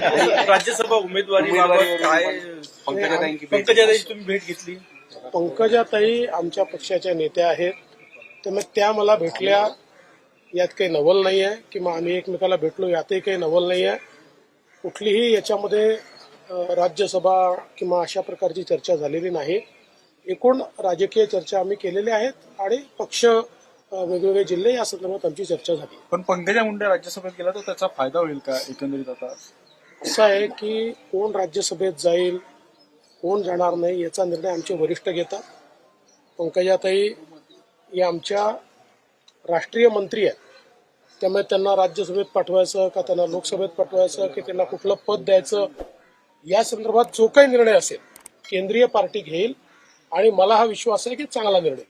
राज्यसभा उमेदवारी बाबत काय पंकजाताईंची भेट. पंकजाताई तुम्ही भेट घेतली? पंकजाताई आमच्या पक्षाच्या नेत्या आहेत. त्यामुळे त्या मला भेटल्या. यात काही नवल नाही आहे किंवा आम्ही एकमेकाला भेटलो यातही काही नवल नाही आहे कुठलीही याच्यामध्ये राज्यसभा किंवा अशा प्रकारची चर्चा झालेली नाही. एकूण राजकीय चर्चा आम्ही केलेल्या आहेत आणि पक्ष वेगवेगळे जिल्हे या संदर्भात आमची चर्चा झाली. पण पंकजा मुंडे राज्यसभेत गेला तर त्याचा फायदा होईल का एकंदरीत आता? असं आहे की कोण राज्यसभेत जाईल कोण जाणार नाही याचा निर्णय आमचे वरिष्ठ घेतात. पंकजाताई या आमच्या राष्ट्रीय मंत्री आहेत. त्यामुळे त्यांना राज्यसभेत पाठवायचं का त्यांना लोकसभेत पाठवायचं की त्यांना कुठलं पद द्यायचं या संदर्भात जो काही निर्णय असेल केंद्रीय पार्टी घेईल. आणि मला हा विश्वास आहे की चांगला निर्णय.